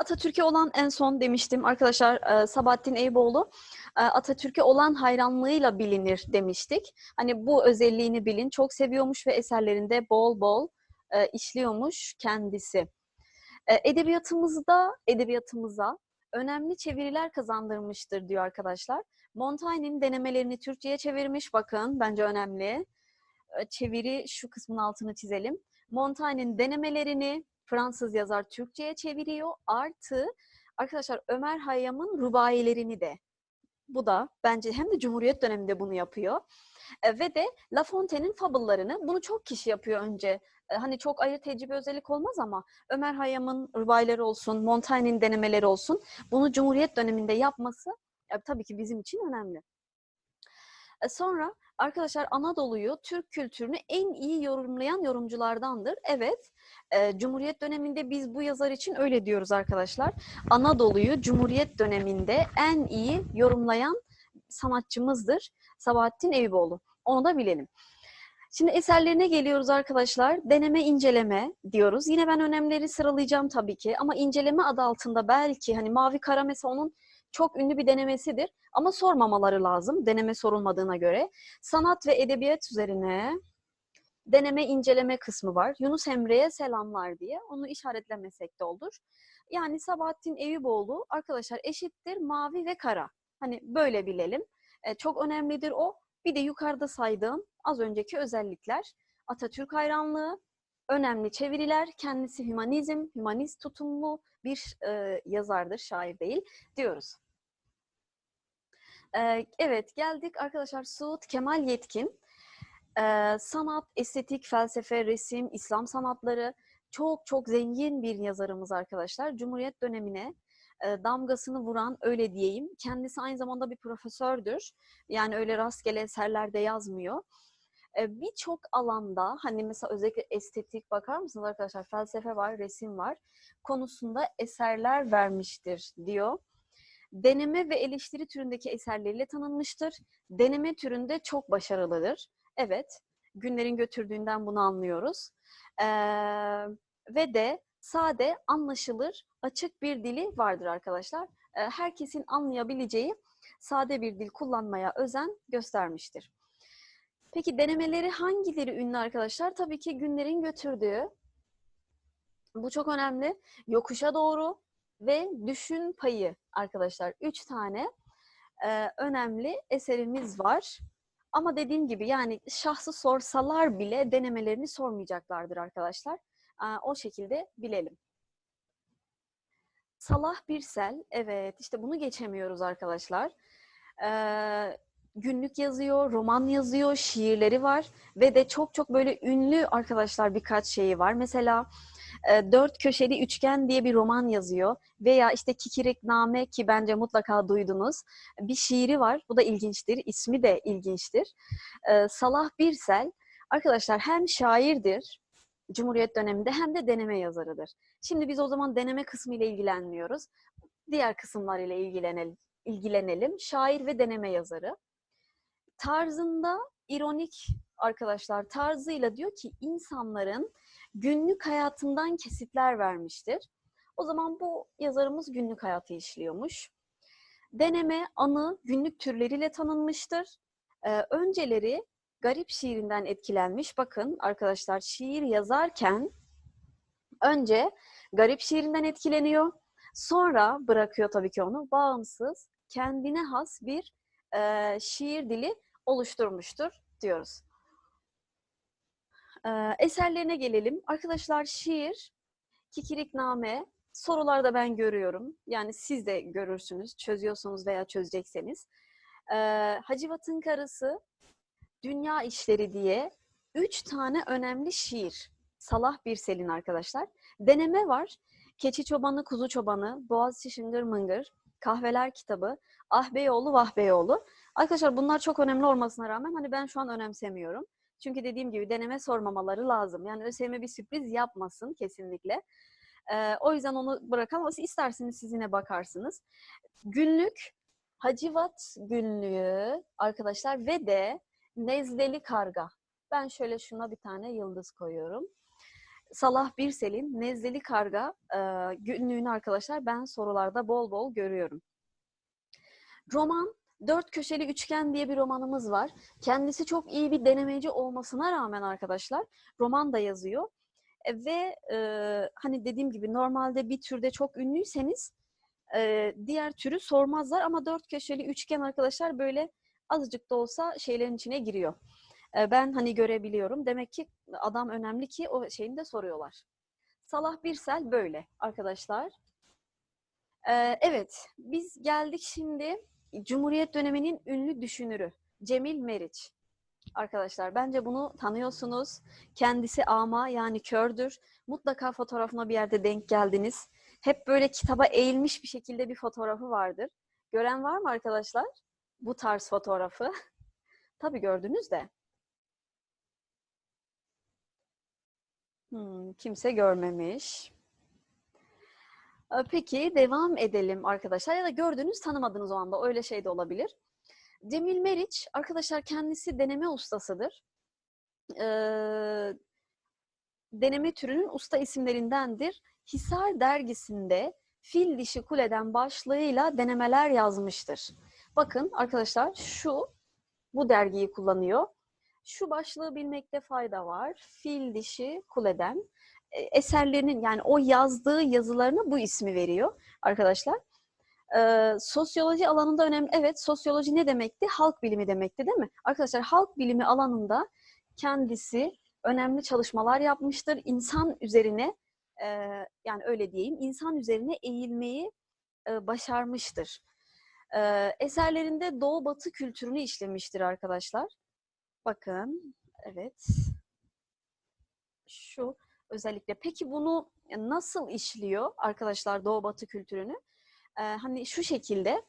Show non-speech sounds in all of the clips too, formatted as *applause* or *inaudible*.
Atatürk'e olan en son demiştim arkadaşlar Sabahattin Eyüboğlu Atatürk'e olan hayranlığıyla bilinir demiştik. Hani bu özelliğini bilin. Çok seviyormuş ve eserlerinde bol bol işliyormuş kendisi. Edebiyatımızda, edebiyatımıza önemli çeviriler kazandırmıştır diyor arkadaşlar. Montaigne'in denemelerini Türkçe'ye çevirmiş. Bakın bence önemli. Çeviri şu kısmın altını çizelim. Montaigne'in denemelerini Fransız yazar Türkçe'ye çeviriyor. Artı arkadaşlar Ömer Hayyam'ın rubailerini de. Bu da bence hem de Cumhuriyet döneminde bunu yapıyor. E, ve de La Fontaine'in fabıllarını bunu çok kişi yapıyor önce. E, hani çok ayrı tecrübe özellik olmaz ama Ömer Hayyam'ın rubaileri olsun, Montaigne'in denemeleri olsun bunu Cumhuriyet döneminde yapması e, tabii ki bizim için önemli. E, Sonra arkadaşlar Anadolu'yu, Türk kültürünü en iyi yorumlayan yorumculardandır. Evet, e, Cumhuriyet döneminde biz bu yazar için öyle diyoruz arkadaşlar. Anadolu'yu Cumhuriyet döneminde en iyi yorumlayan sanatçımızdır Sabahattin Eyüboğlu. Onu da bilelim. Şimdi eserlerine geliyoruz arkadaşlar. Deneme, inceleme diyoruz. Yine ben önemleri sıralayacağım tabii ki ama inceleme adı altında belki hani Mavi Kara mesela onun çok ünlü bir denemesidir ama sormamaları lazım deneme sorulmadığına göre. Sanat ve edebiyat üzerine deneme inceleme kısmı var. Yunus Emre'ye selamlar diye onu işaretlemesek de olur. Yani Sabahattin Eyüboğlu arkadaşlar eşittir mavi ve kara. Hani böyle bilelim. E, çok önemlidir o. Bir de yukarıda saydığım az önceki özellikler. Atatürk hayranlığı, önemli çeviriler, kendisi hümanizm, hümanist tutumlu bir e, yazardır, şair değil diyoruz. E, evet geldik arkadaşlar Suud Kemal Yetkin. E, sanat, estetik, felsefe, resim, İslam sanatları çok çok zengin bir yazarımız arkadaşlar. Cumhuriyet dönemine e, damgasını vuran öyle diyeyim. Kendisi aynı zamanda bir profesördür. Yani öyle rastgele eserlerde yazmıyor. Birçok alanda hani mesela özellikle estetik bakar mısınız arkadaşlar? Felsefe var, resim var. Konusunda eserler vermiştir diyor. Deneme ve eleştiri türündeki eserleriyle tanınmıştır. Deneme türünde çok başarılıdır. Evet, günlerin götürdüğünden bunu anlıyoruz. Ee, ve de sade, anlaşılır, açık bir dili vardır arkadaşlar. Ee, herkesin anlayabileceği sade bir dil kullanmaya özen göstermiştir. Peki denemeleri hangileri ünlü arkadaşlar? Tabii ki günlerin götürdüğü. Bu çok önemli. Yokuşa doğru ve düşün payı arkadaşlar. Üç tane e, önemli eserimiz var. Ama dediğim gibi yani şahsı sorsalar bile denemelerini sormayacaklardır arkadaşlar. E, o şekilde bilelim. Salah Birsel, evet işte bunu geçemiyoruz arkadaşlar. Ee, günlük yazıyor, roman yazıyor, şiirleri var ve de çok çok böyle ünlü arkadaşlar birkaç şeyi var. Mesela e, Dört Köşeli Üçgen diye bir roman yazıyor veya işte Kikirikname ki bence mutlaka duydunuz. Bir şiiri var, bu da ilginçtir, ismi de ilginçtir. Ee, Salah Birsel arkadaşlar hem şairdir, Cumhuriyet döneminde hem de deneme yazarıdır. Şimdi biz o zaman deneme kısmı ile ilgilenmiyoruz. Diğer kısımlar ile ilgilenelim. ilgilenelim. Şair ve deneme yazarı. Tarzında ironik arkadaşlar tarzıyla diyor ki insanların günlük hayatından kesitler vermiştir. O zaman bu yazarımız günlük hayatı işliyormuş. Deneme, anı, günlük türleriyle tanınmıştır. Ee, önceleri garip şiirinden etkilenmiş. Bakın arkadaşlar şiir yazarken önce garip şiirinden etkileniyor. Sonra bırakıyor tabii ki onu bağımsız, kendine has bir e, şiir dili oluşturmuştur diyoruz. E, eserlerine gelelim. Arkadaşlar şiir, kikirikname, sorularda ben görüyorum. Yani siz de görürsünüz, çözüyorsunuz veya çözecekseniz. E, Hacivat'ın Karısı, Dünya İşleri diye üç tane önemli şiir. Salah Birsel'in arkadaşlar. Deneme var. Keçi Çobanı, Kuzu Çobanı, Boğaziçi Şıngır Mıngır, Kahveler Kitabı, Ah Beyoğlu, Vah Beyoğlu. Arkadaşlar bunlar çok önemli olmasına rağmen hani ben şu an önemsemiyorum. Çünkü dediğim gibi deneme sormamaları lazım. Yani ÖSYM bir sürpriz yapmasın kesinlikle. Ee, o yüzden onu bırakalım. İsterseniz siz yine bakarsınız. Günlük, Hacivat günlüğü arkadaşlar ve de Nezleli Karga. Ben şöyle şuna bir tane yıldız koyuyorum. Salah Birsel'in Nezleli Karga e, günlüğünü arkadaşlar ben sorularda bol bol görüyorum. Roman Dört Köşeli Üçgen diye bir romanımız var. Kendisi çok iyi bir denemeci olmasına rağmen arkadaşlar roman da yazıyor. E, ve e, hani dediğim gibi normalde bir türde çok ünlüyseniz e, diğer türü sormazlar ama dört köşeli üçgen arkadaşlar böyle azıcık da olsa şeylerin içine giriyor. E, ben hani görebiliyorum. Demek ki adam önemli ki o şeyini de soruyorlar. Salah Birsel böyle arkadaşlar. E, evet, biz geldik şimdi Cumhuriyet döneminin ünlü düşünürü Cemil Meriç. Arkadaşlar bence bunu tanıyorsunuz. Kendisi ama yani kördür. Mutlaka fotoğrafına bir yerde denk geldiniz. Hep böyle kitaba eğilmiş bir şekilde bir fotoğrafı vardır. Gören var mı arkadaşlar? Bu tarz fotoğrafı. *laughs* Tabii gördünüz de. Hmm, kimse görmemiş. Ee, Peki devam edelim arkadaşlar. Ya da gördünüz tanımadınız o anda. Öyle şey de olabilir. Cemil Meriç arkadaşlar kendisi deneme ustasıdır. Ee, deneme türünün usta isimlerindendir. Hisar dergisinde Fil Dişi Kuleden başlığıyla denemeler yazmıştır. Bakın arkadaşlar şu bu dergiyi kullanıyor. Şu başlığı bilmekte fayda var. Fil Dişi Kuleden eserlerinin yani o yazdığı yazılarına bu ismi veriyor arkadaşlar. Ee, sosyoloji alanında önemli. Evet, sosyoloji ne demekti? Halk bilimi demekti değil mi? Arkadaşlar halk bilimi alanında kendisi önemli çalışmalar yapmıştır. İnsan üzerine e, yani öyle diyeyim, insan üzerine eğilmeyi e, başarmıştır. E, eserlerinde Doğu Batı kültürünü işlemiştir arkadaşlar. Bakın, evet. Özellikle. Peki bunu nasıl işliyor arkadaşlar Doğu Batı kültürünü? Ee, hani şu şekilde,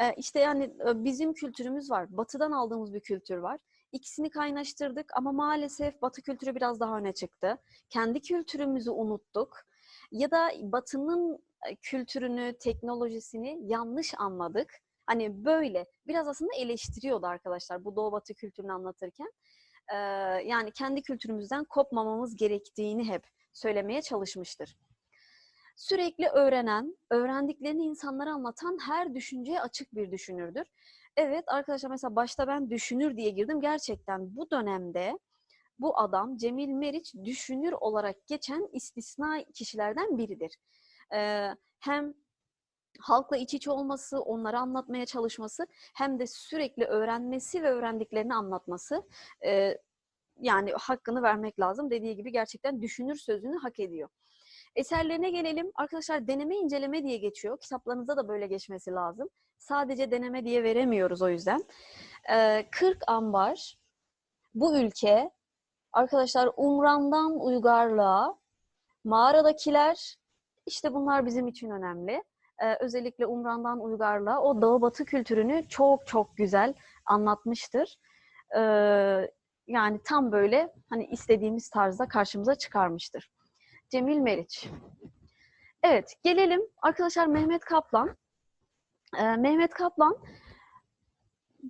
e, işte yani e, bizim kültürümüz var, Batı'dan aldığımız bir kültür var. İkisini kaynaştırdık ama maalesef Batı kültürü biraz daha öne çıktı. Kendi kültürümüzü unuttuk ya da Batı'nın e, kültürünü, teknolojisini yanlış anladık. Hani böyle biraz aslında eleştiriyordu arkadaşlar bu Doğu Batı kültürünü anlatırken. Ee, yani kendi kültürümüzden kopmamamız gerektiğini hep söylemeye çalışmıştır. Sürekli öğrenen, öğrendiklerini insanlara anlatan her düşünceye açık bir düşünürdür. Evet arkadaşlar mesela başta ben düşünür diye girdim. Gerçekten bu dönemde bu adam Cemil Meriç düşünür olarak geçen istisna kişilerden biridir. Ee, hem halkla iç içe olması, onları anlatmaya çalışması hem de sürekli öğrenmesi ve öğrendiklerini anlatması e, yani hakkını vermek lazım. Dediği gibi gerçekten düşünür sözünü hak ediyor. Eserlerine gelelim. Arkadaşlar deneme inceleme diye geçiyor. Kitaplarınızda da böyle geçmesi lazım. Sadece deneme diye veremiyoruz o yüzden. Ee, 40 ambar bu ülke arkadaşlar Umran'dan Uygarlığa mağaradakiler işte bunlar bizim için önemli. Ee, özellikle Umran'dan Uygarlığa o Doğu Batı kültürünü çok çok güzel anlatmıştır. Ee, yani tam böyle hani istediğimiz tarzda karşımıza çıkarmıştır. Cemil Meriç. Evet, gelelim arkadaşlar Mehmet Kaplan. Ee, Mehmet Kaplan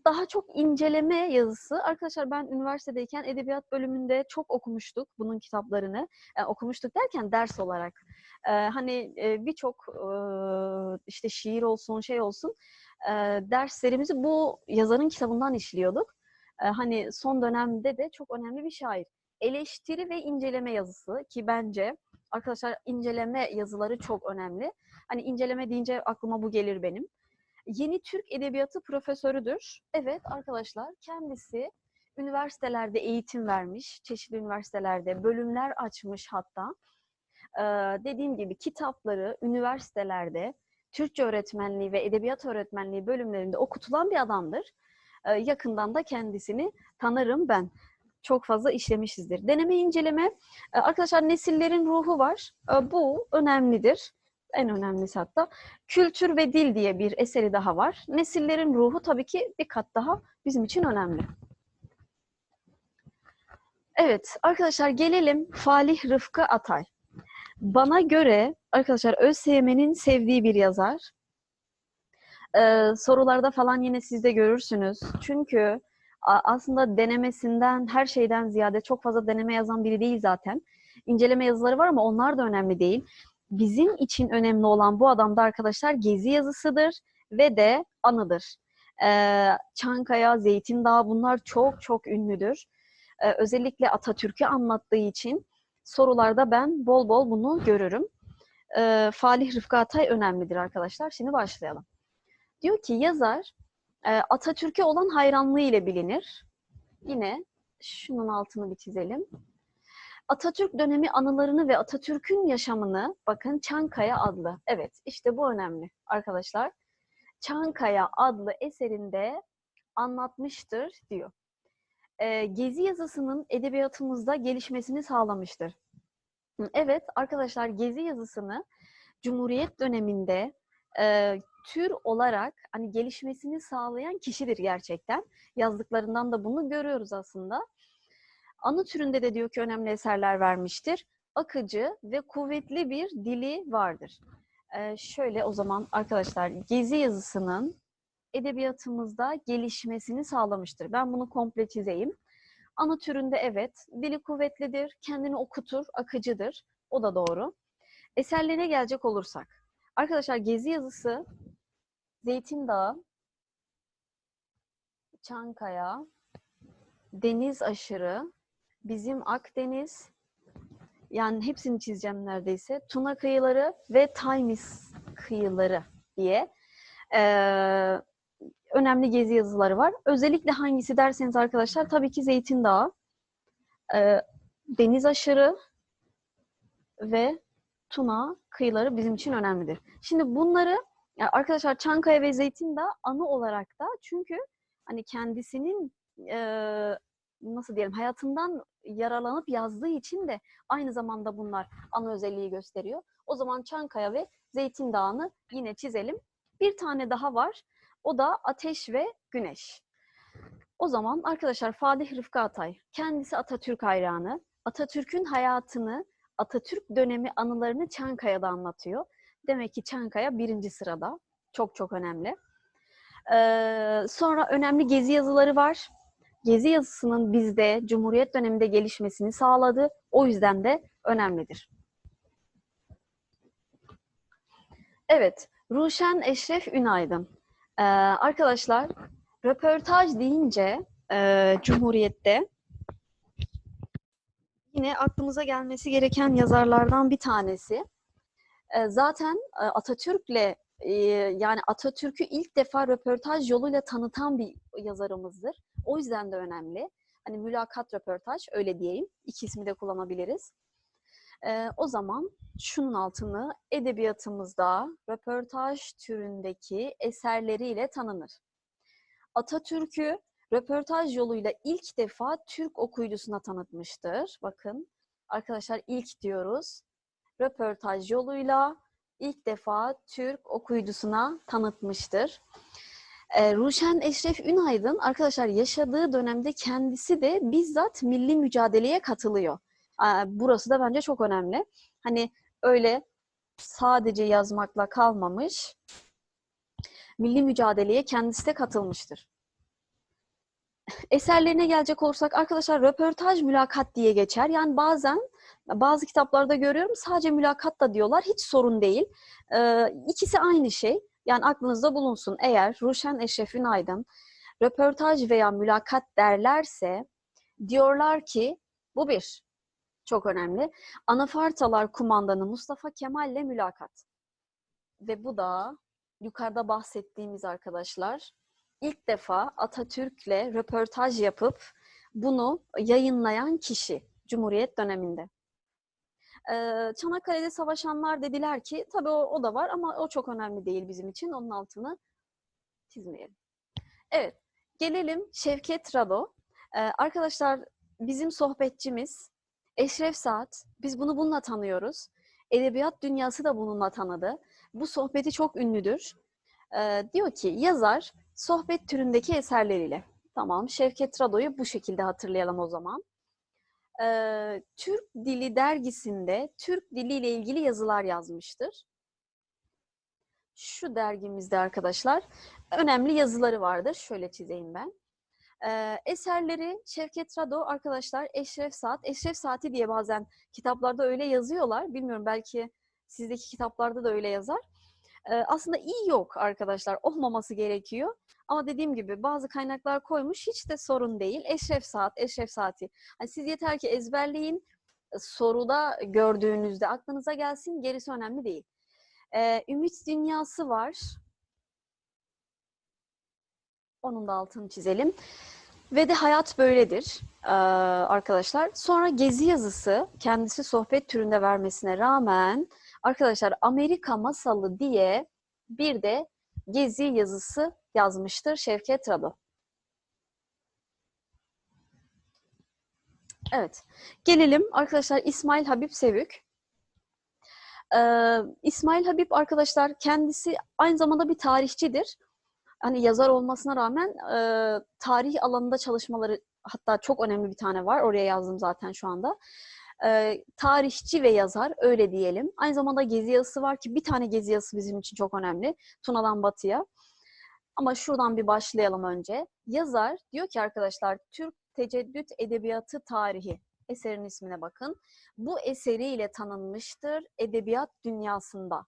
daha çok inceleme yazısı. Arkadaşlar ben üniversitedeyken edebiyat bölümünde çok okumuştuk bunun kitaplarını. E, okumuştuk derken ders olarak. E, hani e, birçok e, işte şiir olsun şey olsun e, derslerimizi bu yazarın kitabından işliyorduk. Hani son dönemde de çok önemli bir şair. Eleştiri ve inceleme yazısı ki bence arkadaşlar inceleme yazıları çok önemli. Hani inceleme deyince aklıma bu gelir benim. Yeni Türk Edebiyatı profesörüdür. Evet arkadaşlar kendisi üniversitelerde eğitim vermiş, çeşitli üniversitelerde bölümler açmış hatta. Ee, dediğim gibi kitapları üniversitelerde Türkçe öğretmenliği ve edebiyat öğretmenliği bölümlerinde okutulan bir adamdır. Ee, yakından da kendisini tanırım ben. Çok fazla işlemişizdir. Deneme inceleme. Ee, arkadaşlar nesillerin ruhu var. Ee, bu önemlidir en önemlisi hatta. Kültür ve Dil diye bir eseri daha var. Nesillerin ruhu tabii ki bir kat daha bizim için önemli. Evet arkadaşlar gelelim Falih Rıfkı Atay. Bana göre arkadaşlar ÖSYM'nin sevdiği bir yazar. Ee, sorularda falan yine siz de görürsünüz. Çünkü aslında denemesinden, her şeyden ziyade çok fazla deneme yazan biri değil zaten. inceleme yazıları var ama onlar da önemli değil. Bizim için önemli olan bu adamda arkadaşlar gezi yazısıdır ve de anıdır. Ee, Çankaya, Zeytin Dağı bunlar çok çok ünlüdür. Ee, özellikle Atatürk'ü anlattığı için sorularda ben bol bol bunu görürüm. Ee, Falih Rıfkı Atay önemlidir arkadaşlar. Şimdi başlayalım. Diyor ki yazar e, Atatürk'e olan hayranlığı ile bilinir. Yine şunun altını bir çizelim. Atatürk dönemi anılarını ve Atatürk'ün yaşamını bakın Çankaya adlı. Evet işte bu önemli arkadaşlar. Çankaya adlı eserinde anlatmıştır diyor. Ee, Gezi yazısının edebiyatımızda gelişmesini sağlamıştır. Evet arkadaşlar Gezi yazısını Cumhuriyet döneminde e, tür olarak hani gelişmesini sağlayan kişidir gerçekten. Yazdıklarından da bunu görüyoruz aslında. Anı türünde de diyor ki önemli eserler vermiştir. Akıcı ve kuvvetli bir dili vardır. Ee, şöyle o zaman arkadaşlar Gezi yazısının edebiyatımızda gelişmesini sağlamıştır. Ben bunu komple çizeyim. Anı türünde evet, dili kuvvetlidir, kendini okutur, akıcıdır. O da doğru. Eserlerine gelecek olursak. Arkadaşlar Gezi yazısı Zeytin Dağı, Çankaya, Deniz Aşırı, Bizim Akdeniz, yani hepsini çizeceğim neredeyse. Tuna kıyıları ve Taymis kıyıları diye eee, önemli gezi yazıları var. Özellikle hangisi derseniz arkadaşlar tabii ki Zeytin Dağı, eee, Deniz Aşırı ve Tuna kıyıları bizim için önemlidir. Şimdi bunları ya arkadaşlar Çankaya ve Zeytin Dağı anı olarak da çünkü hani kendisinin eee, nasıl diyelim hayatından yararlanıp yazdığı için de aynı zamanda bunlar ana özelliği gösteriyor. O zaman Çankaya ve Zeytin Dağı'nı yine çizelim. Bir tane daha var. O da Ateş ve Güneş. O zaman arkadaşlar Fatih Rıfkı Atay kendisi Atatürk hayranı. Atatürk'ün hayatını, Atatürk dönemi anılarını Çankaya'da anlatıyor. Demek ki Çankaya birinci sırada. Çok çok önemli. Ee, sonra önemli gezi yazıları var. Gezi yazısının bizde Cumhuriyet döneminde gelişmesini sağladı. O yüzden de önemlidir. Evet, Ruşen Eşref Ünaydın. Ee, arkadaşlar, röportaj deyince e, Cumhuriyet'te yine aklımıza gelmesi gereken yazarlardan bir tanesi. E, zaten Atatürk'le e, yani Atatürk'ü ilk defa röportaj yoluyla tanıtan bir yazarımızdır. O yüzden de önemli. Hani mülakat röportaj öyle diyeyim. İki ismi de kullanabiliriz. Ee, o zaman şunun altını edebiyatımızda röportaj türündeki eserleriyle tanınır. Atatürk'ü röportaj yoluyla ilk defa Türk okuyucusuna tanıtmıştır. Bakın arkadaşlar ilk diyoruz. Röportaj yoluyla ilk defa Türk okuyucusuna tanıtmıştır. E, Ruşen Eşref Ünaydın arkadaşlar yaşadığı dönemde kendisi de bizzat milli mücadeleye katılıyor. E, burası da bence çok önemli. Hani öyle sadece yazmakla kalmamış, milli mücadeleye kendisi de katılmıştır. Eserlerine gelecek olursak arkadaşlar röportaj mülakat diye geçer. Yani bazen bazı kitaplarda görüyorum sadece mülakat da diyorlar. Hiç sorun değil. Ee, ikisi aynı şey. Yani aklınızda bulunsun. Eğer Ruşen Eşref Ünaydın röportaj veya mülakat derlerse diyorlar ki bu bir. Çok önemli. Anafartalar kumandanı Mustafa Kemal'le mülakat. Ve bu da yukarıda bahsettiğimiz arkadaşlar ilk defa Atatürk'le röportaj yapıp bunu yayınlayan kişi Cumhuriyet döneminde. Çanakkale'de savaşanlar dediler ki, tabii o, o da var ama o çok önemli değil bizim için. Onun altını çizmeyelim. Evet, gelelim Şevket Rado. Arkadaşlar bizim sohbetçimiz Eşref Saat. Biz bunu bununla tanıyoruz. Edebiyat dünyası da bununla tanıdı. Bu sohbeti çok ünlüdür. Diyor ki yazar sohbet türündeki eserleriyle. Tamam, Şevket Rado'yu bu şekilde hatırlayalım o zaman. Ee, Türk Dili dergisinde Türk Dili ile ilgili yazılar yazmıştır. Şu dergimizde arkadaşlar önemli yazıları vardır. Şöyle çizeyim ben. Ee, eserleri Şevket Rado arkadaşlar Eşref Saat. Eşref Saati diye bazen kitaplarda öyle yazıyorlar. Bilmiyorum belki sizdeki kitaplarda da öyle yazar. Ee, aslında iyi yok arkadaşlar. Olmaması gerekiyor. Ama dediğim gibi bazı kaynaklar koymuş hiç de sorun değil. Eşref Saat, Eşref Saati. Hani siz yeter ki ezberleyin. Soruda gördüğünüzde aklınıza gelsin. Gerisi önemli değil. Ee, Ümit Dünyası var. Onun da altını çizelim. Ve de hayat böyledir ee, arkadaşlar. Sonra gezi yazısı kendisi sohbet türünde vermesine rağmen arkadaşlar Amerika masalı diye bir de gezi yazısı yazmıştır Şevket Rado. Evet. Gelelim arkadaşlar İsmail Habib Sevük. Ee, İsmail Habib arkadaşlar kendisi aynı zamanda bir tarihçidir hani yazar olmasına rağmen e, tarih alanında çalışmaları hatta çok önemli bir tane var. Oraya yazdım zaten şu anda. E, tarihçi ve yazar öyle diyelim. Aynı zamanda gezi yazısı var ki bir tane gezi yazısı bizim için çok önemli. Tuna'dan Batı'ya. Ama şuradan bir başlayalım önce. Yazar diyor ki arkadaşlar Türk Teceddüt Edebiyatı Tarihi eserin ismine bakın. Bu eseriyle tanınmıştır edebiyat dünyasında.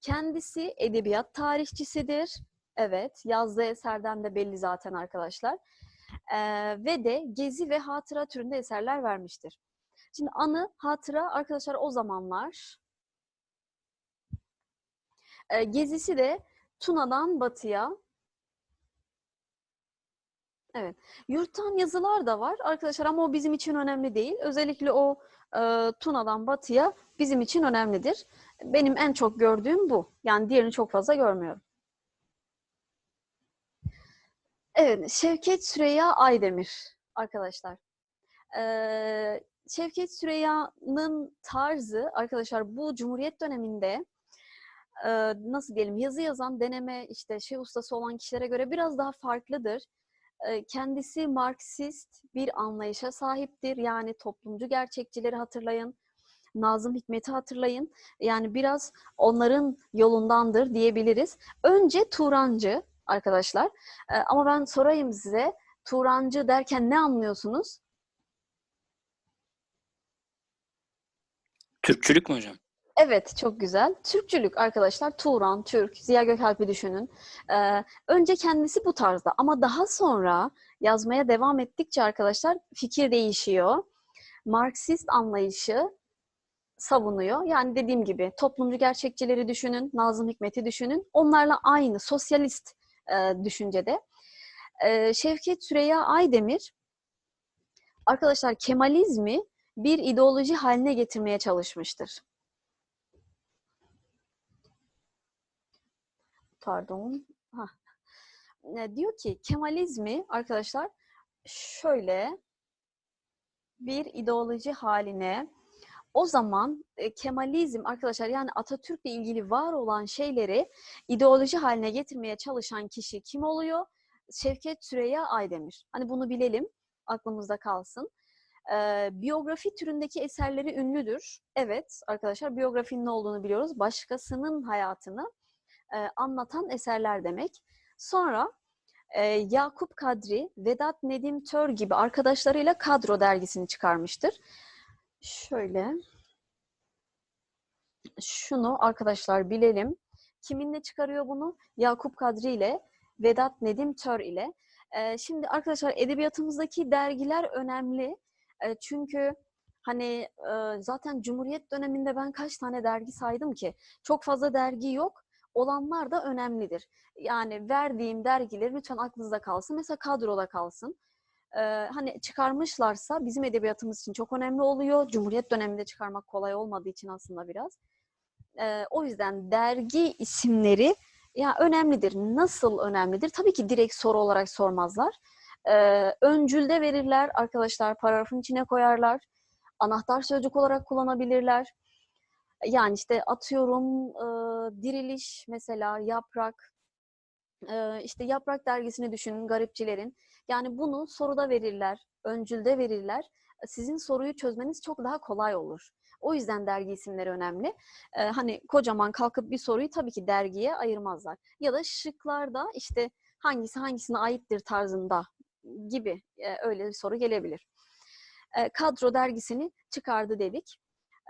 Kendisi edebiyat tarihçisidir Evet, yazdığı eserden de belli zaten arkadaşlar. Ee, ve de gezi ve hatıra türünde eserler vermiştir. Şimdi anı, hatıra arkadaşlar o zamanlar. Ee, gezisi de Tuna'dan Batı'ya. Evet, yurttan yazılar da var arkadaşlar ama o bizim için önemli değil. Özellikle o e, Tuna'dan Batı'ya bizim için önemlidir. Benim en çok gördüğüm bu. Yani diğerini çok fazla görmüyorum. Evet, Şevket Süreyya Aydemir arkadaşlar. Ee, Şevket Süreyya'nın tarzı arkadaşlar bu Cumhuriyet döneminde e, nasıl diyelim yazı yazan, deneme işte şey ustası olan kişilere göre biraz daha farklıdır. E, kendisi Marksist bir anlayışa sahiptir. Yani toplumcu gerçekçileri hatırlayın. Nazım Hikmet'i hatırlayın. Yani biraz onların yolundandır diyebiliriz. Önce Turancı, arkadaşlar. E, ama ben sorayım size. Turancı derken ne anlıyorsunuz? Türkçülük mü hocam? Evet, çok güzel. Türkçülük arkadaşlar. Turan, Türk, Ziya Gökalp'i düşünün. Ee, önce kendisi bu tarzda ama daha sonra yazmaya devam ettikçe arkadaşlar fikir değişiyor. Marksist anlayışı savunuyor. Yani dediğim gibi toplumcu gerçekçileri düşünün, Nazım Hikmet'i düşünün. Onlarla aynı sosyalist e, düşüncede. E, Şevket Süreyya Aydemir arkadaşlar Kemalizmi bir ideoloji haline getirmeye çalışmıştır. Pardon. Hah. E, diyor ki Kemalizmi arkadaşlar şöyle bir ideoloji haline o zaman e, Kemalizm arkadaşlar yani Atatürk'le ilgili var olan şeyleri ideoloji haline getirmeye çalışan kişi kim oluyor? Şevket Süreyya Aydemir. Hani bunu bilelim, aklımızda kalsın. Ee, biyografi türündeki eserleri ünlüdür. Evet arkadaşlar biyografinin ne olduğunu biliyoruz. Başkasının hayatını e, anlatan eserler demek. Sonra e, Yakup Kadri, Vedat Nedim Tör gibi arkadaşlarıyla Kadro dergisini çıkarmıştır. Şöyle. Şunu arkadaşlar bilelim. Kiminle çıkarıyor bunu? Yakup Kadri ile Vedat Nedim Tör ile. Ee, şimdi arkadaşlar edebiyatımızdaki dergiler önemli. Ee, çünkü hani zaten Cumhuriyet döneminde ben kaç tane dergi saydım ki? Çok fazla dergi yok. Olanlar da önemlidir. Yani verdiğim dergileri lütfen aklınızda kalsın. Mesela kadroda kalsın e, hani çıkarmışlarsa bizim edebiyatımız için çok önemli oluyor. Cumhuriyet döneminde çıkarmak kolay olmadığı için aslında biraz. E, o yüzden dergi isimleri ya önemlidir. Nasıl önemlidir? Tabii ki direkt soru olarak sormazlar. E, öncülde verirler arkadaşlar. Paragrafın içine koyarlar. Anahtar sözcük olarak kullanabilirler. Yani işte atıyorum e, diriliş mesela yaprak, e, işte yaprak dergisini düşünün garipçilerin. Yani bunu soruda verirler, öncülde verirler. Sizin soruyu çözmeniz çok daha kolay olur. O yüzden dergi isimleri önemli. Ee, hani kocaman kalkıp bir soruyu tabii ki dergiye ayırmazlar. Ya da şıklarda işte hangisi hangisine aittir tarzında gibi e, öyle bir soru gelebilir. E, kadro dergisini çıkardı dedik.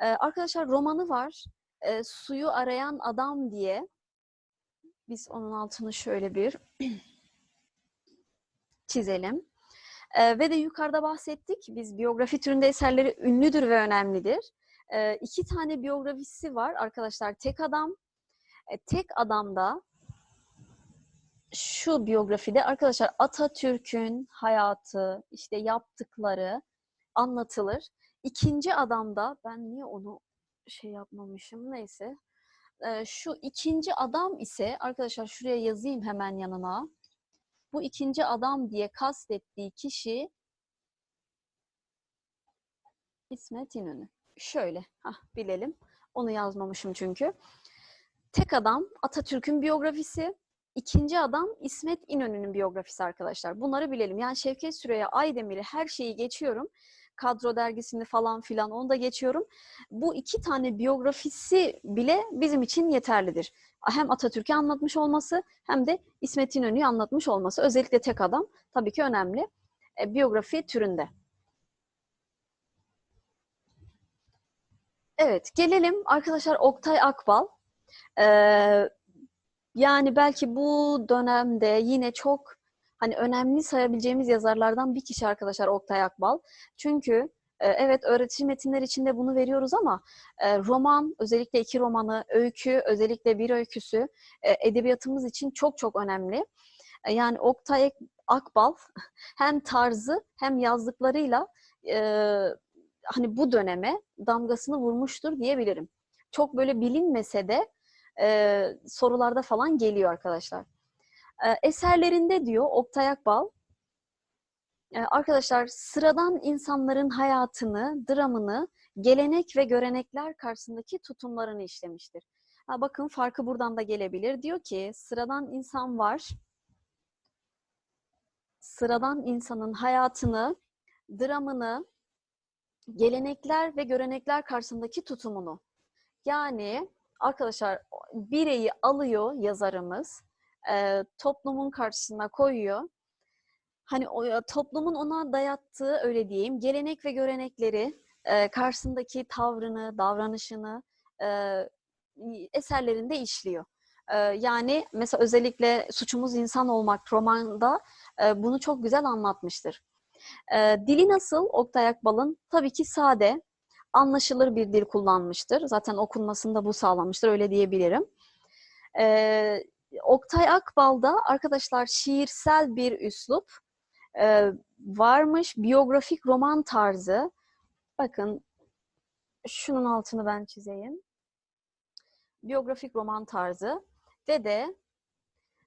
E, arkadaşlar romanı var. E, suyu arayan adam diye. Biz onun altını şöyle bir *clears throat* çizelim. E, ve de yukarıda bahsettik. Biz biyografi türünde eserleri ünlüdür ve önemlidir. E, iki tane biyografisi var arkadaşlar. Tek adam. E, tek adamda şu biyografide arkadaşlar Atatürk'ün hayatı, işte yaptıkları anlatılır. İkinci adamda ben niye onu şey yapmamışım neyse. Şu ikinci adam ise arkadaşlar şuraya yazayım hemen yanına. Bu ikinci adam diye kastettiği kişi İsmet İnönü. Şöyle hah, bilelim. Onu yazmamışım çünkü. Tek adam Atatürk'ün biyografisi. İkinci adam İsmet İnönü'nün biyografisi arkadaşlar. Bunları bilelim. Yani Şevket Süreyya Aydemir'i her şeyi geçiyorum. Kadro dergisini falan filan onu da geçiyorum. Bu iki tane biyografisi bile bizim için yeterlidir. Hem Atatürk'ü anlatmış olması hem de İsmet İnönü'yü anlatmış olması. Özellikle tek adam tabii ki önemli. E, biyografi türünde. Evet, gelelim arkadaşlar Oktay Akbal. Ee, yani belki bu dönemde yine çok hani önemli sayabileceğimiz yazarlardan bir kişi arkadaşlar Oktay Akbal. Çünkü e, evet öğretici metinler içinde bunu veriyoruz ama e, roman, özellikle iki romanı, öykü, özellikle bir öyküsü e, edebiyatımız için çok çok önemli. Yani Oktay Akbal *laughs* hem tarzı hem yazdıklarıyla hani bu döneme damgasını vurmuştur diyebilirim. Çok böyle bilinmese de e, sorularda falan geliyor arkadaşlar. E, eserlerinde diyor Oktay Akbal, e, arkadaşlar sıradan insanların hayatını, dramını, gelenek ve görenekler karşısındaki tutumlarını işlemiştir. Ha, bakın farkı buradan da gelebilir. Diyor ki sıradan insan var. Sıradan insanın hayatını, dramını, gelenekler ve görenekler karşısındaki tutumunu. Yani arkadaşlar bireyi alıyor yazarımız, e, toplumun karşısına koyuyor. Hani o, toplumun ona dayattığı öyle diyeyim gelenek ve görenekleri e, karşısındaki tavrını, davranışını e, eserlerinde işliyor. E, yani mesela özellikle Suçumuz İnsan Olmak romanda e, bunu çok güzel anlatmıştır. E, dili nasıl Oktay Akbal'ın? Tabii ki sade, anlaşılır bir dil kullanmıştır. Zaten okunmasında bu sağlanmıştır, öyle diyebilirim. E, Oktay Akbal'da arkadaşlar şiirsel bir üslup e, varmış, biyografik roman tarzı. Bakın şunun altını ben çizeyim. Biyografik roman tarzı ve de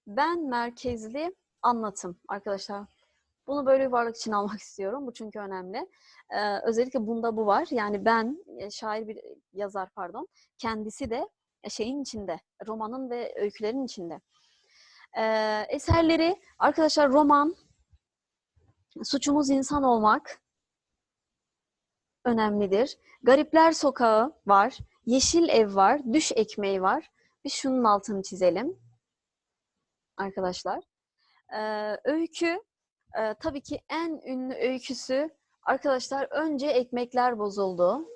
ben merkezli anlatım arkadaşlar. Bunu böyle bir varlık için *laughs* almak istiyorum. Bu çünkü önemli. Ee, özellikle bunda bu var. Yani ben, e, şair bir yazar pardon, kendisi de e, şeyin içinde, romanın ve öykülerin içinde. Ee, eserleri, arkadaşlar roman, Suçumuz insan olmak önemlidir. Garipler Sokağı var, Yeşil Ev var, Düş Ekmeği var. Biz şunun altını çizelim arkadaşlar. Ee, öykü, e, tabii ki en ünlü öyküsü arkadaşlar önce ekmekler bozuldu.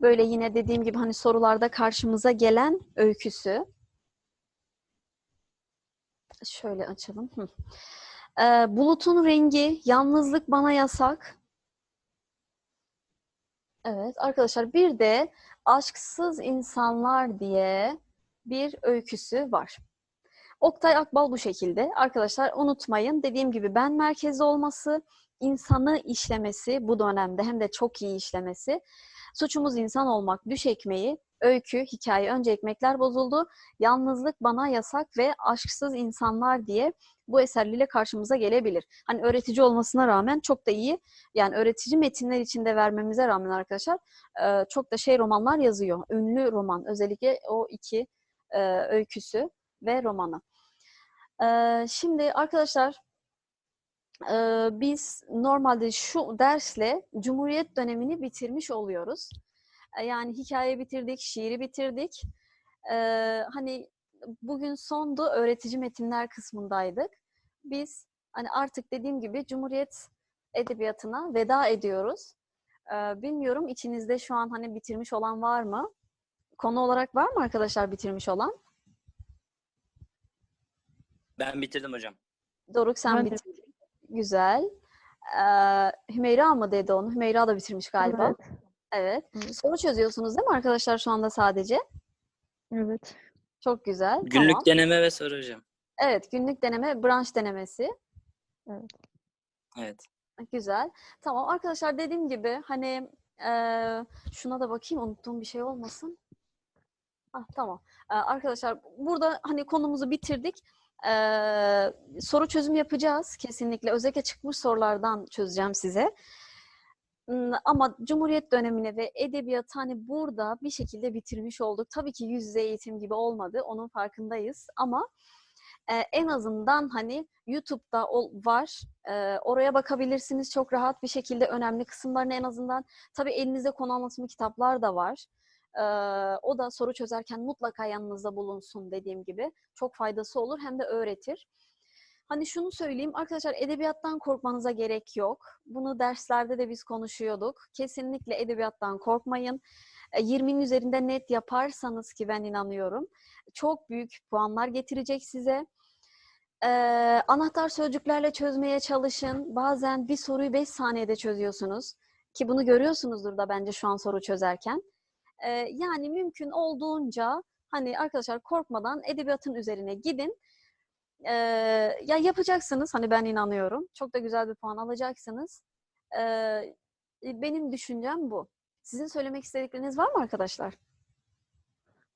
Böyle yine dediğim gibi hani sorularda karşımıza gelen öyküsü. Şöyle açalım. Hı. Ee, bulutun rengi, yalnızlık bana yasak. Evet arkadaşlar bir de aşksız insanlar diye bir öyküsü var. Oktay Akbal bu şekilde. Arkadaşlar unutmayın dediğim gibi ben merkezli olması, insanı işlemesi bu dönemde hem de çok iyi işlemesi. Suçumuz insan olmak, düş ekmeği, öykü, hikaye, önce ekmekler bozuldu, yalnızlık bana yasak ve aşksız insanlar diye bu eserleriyle karşımıza gelebilir. Hani öğretici olmasına rağmen çok da iyi, yani öğretici metinler içinde vermemize rağmen arkadaşlar çok da şey romanlar yazıyor. Ünlü roman, özellikle o iki öyküsü ve romanı. Şimdi arkadaşlar biz normalde şu dersle Cumhuriyet dönemini bitirmiş oluyoruz. Yani hikaye bitirdik, şiiri bitirdik. Hani bugün sondu öğretici metinler kısmındaydık. Biz Hani artık dediğim gibi Cumhuriyet Edebiyatı'na veda ediyoruz. Ee, bilmiyorum içinizde şu an hani bitirmiş olan var mı? Konu olarak var mı arkadaşlar bitirmiş olan? Ben bitirdim hocam. Doruk sen Ben de bitirdin. Güzel. Ee, Hümeyra mı dedi onu? Hümeyra da bitirmiş galiba. Evet. Evet. Evet. Soru çözüyorsunuz değil mi arkadaşlar şu anda sadece? Evet. Çok güzel. Günlük Tamam. deneme ve soru hocam. Evet, günlük deneme, branş denemesi. Evet. Güzel. Tamam arkadaşlar dediğim gibi hani eee, şuna da bakayım unuttuğum bir şey olmasın. Ah tamam. Ee, arkadaşlar burada hani konumuzu bitirdik. Ee, soru çözüm yapacağız kesinlikle. Özellikle çıkmış sorulardan çözeceğim size. Ama Cumhuriyet dönemine ve edebiyatı hani burada bir şekilde bitirmiş olduk. Tabii ki yüz yüze eğitim gibi olmadı. Onun farkındayız. Ama e, en azından hani YouTube'da ol- var. E, oraya bakabilirsiniz çok rahat bir şekilde önemli kısımlarını en azından. Tabii elinizde konu anlatımı kitaplar da var. E, o da soru çözerken mutlaka yanınızda bulunsun dediğim gibi. Çok faydası olur hem de öğretir. Hani şunu söyleyeyim arkadaşlar edebiyattan korkmanıza gerek yok. Bunu derslerde de biz konuşuyorduk. Kesinlikle edebiyattan korkmayın. E, 20'nin üzerinde net yaparsanız ki ben inanıyorum. Çok büyük puanlar getirecek size. Ee, anahtar sözcüklerle çözmeye çalışın. Bazen bir soruyu 5 saniyede çözüyorsunuz. Ki bunu görüyorsunuzdur da bence şu an soru çözerken. Ee, yani mümkün olduğunca hani arkadaşlar korkmadan edebiyatın üzerine gidin. Ee, ya yapacaksınız hani ben inanıyorum. Çok da güzel bir puan alacaksınız. Ee, benim düşüncem bu. Sizin söylemek istedikleriniz var mı arkadaşlar?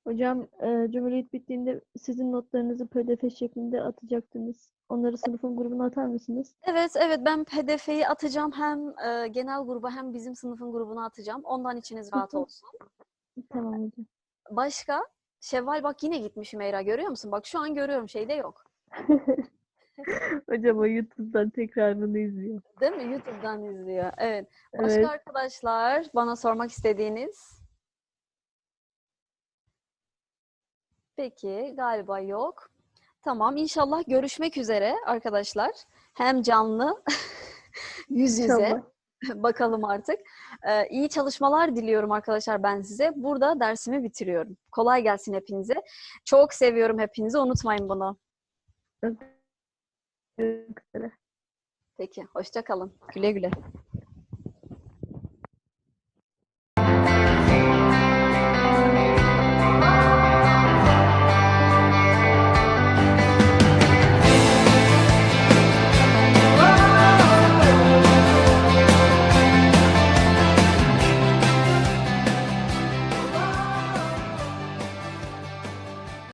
Hocam e, Cumhuriyet bittiğinde sizin notlarınızı PDF şeklinde atacaktınız. Onları sınıfın grubuna atar mısınız? Evet, evet ben PDF'yi atacağım hem e, genel gruba hem bizim sınıfın grubuna atacağım. Ondan içiniz rahat olsun. Tamam hocam. Başka? Şevval bak yine gitmiş Hümeyra görüyor musun? Bak şu an görüyorum şeyde yok. *laughs* Hocam o YouTube'dan tekrarını izliyor. Değil mi? YouTube'dan izliyor. Evet. Başka Evet. arkadaşlar bana sormak istediğiniz? Peki galiba yok. Tamam inşallah görüşmek üzere arkadaşlar. Hem canlı *laughs* yüz yüze. İnşallah. *laughs* Bakalım artık. Ee, iyi çalışmalar diliyorum arkadaşlar ben size. Burada dersimi bitiriyorum. Kolay gelsin hepinize. Çok seviyorum hepinizi. Unutmayın bunu. Peki, hoşça kalın. Güle güle.